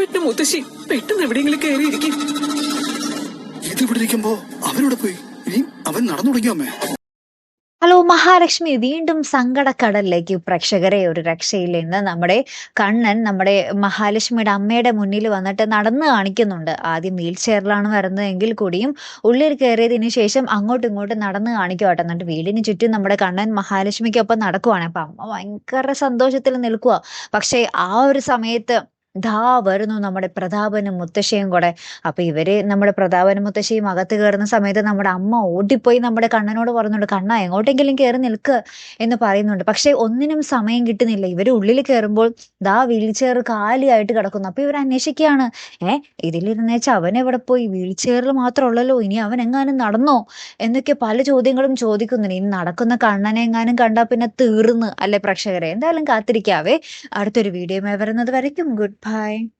പ്രതാപേട്ടന്റെ മുത്തശ്ശി പെട്ടെന്ന് എവിടെയെങ്കിലും കയറിയിരിക്കും. ഇതിവിടെ ഇരിക്കുമ്പോ അവരോട് പോയി? ഇനി അവൻ നടന്നു തുടങ്ങിയോ അമ്മേ? ഹലോ മഹാലക്ഷ്മി വീണ്ടും സങ്കടക്കടലിലേക്ക് പ്രേക്ഷകരെ ഒരു രക്ഷയിൽ നിന്ന് നമ്മുടെ കണ്ണൻ നമ്മുടെ മഹാലക്ഷ്മിയുടെ അമ്മയുടെ മുന്നിൽ വന്നിട്ട് നടന്നു കാണിക്കുന്നുണ്ട്. ആദ്യം വീൽ ചെയറിലാണ് വരുന്നതെങ്കിൽ കൂടിയും ഉള്ളിൽ കയറിയതിനു ശേഷം അങ്ങോട്ടും ഇങ്ങോട്ടും നടന്നു കാണിക്കുവാട്ടെ. എന്നിട്ട് വീടിന് ചുറ്റും നമ്മുടെ കണ്ണൻ മഹാലക്ഷ്മിക്കൊപ്പം നടക്കുവാണ്. അപ്പം അമ്മ ഭയങ്കര സന്തോഷത്തിൽ നിൽക്കുക പക്ഷേ ആ ഒരു സമയത്ത് ദാ വരുന്നു നമ്മുടെ പ്രതാപനും മുത്തശ്ശിയും കൂടെ. അപ്പൊ ഇവർ നമ്മുടെ പ്രതാപനും മുത്തശ്ശിയും അകത്ത് കയറുന്ന സമയത്ത് നമ്മുടെ അമ്മ ഓടിപ്പോയി നമ്മുടെ കണ്ണനോട് പറയുന്നുണ്ട് കണ്ണ എങ്ങോട്ടെങ്കിലും കയറി നിൽക്ക് എന്ന് പറയുന്നുണ്ട്. പക്ഷെ ഒന്നിനും സമയം കിട്ടുന്നില്ല. ഇവർ ഉള്ളിൽ കയറുമ്പോൾ ദാ വീൽ ചെയർ കാലിയായിട്ട് കിടക്കുന്നു. അപ്പൊ ഇവർ അന്വേഷിക്കുകയാണ്. ഏ ഇതിലിരുന്നേച്ച അവൻ എവിടെ പോയി? വീൽ ചെയറിൽ മാത്രമുള്ളല്ലോ. ഇനി അവൻ എങ്ങാനും നടന്നോ? എന്നൊക്കെ പല ചോദ്യങ്ങളും ചോദിക്കുന്നുണ്ട്. ഇനി നടക്കുന്ന കണ്ണനെ എങ്ങാനും കണ്ടാൽ പിന്നെ തീർന്ന് അല്ലെ പ്രേക്ഷകരെ? എന്തായാലും കാത്തിരിക്കാവേ. അടുത്തൊരു വീഡിയോ വരുന്നത് വരയ്ക്കും. Good Hi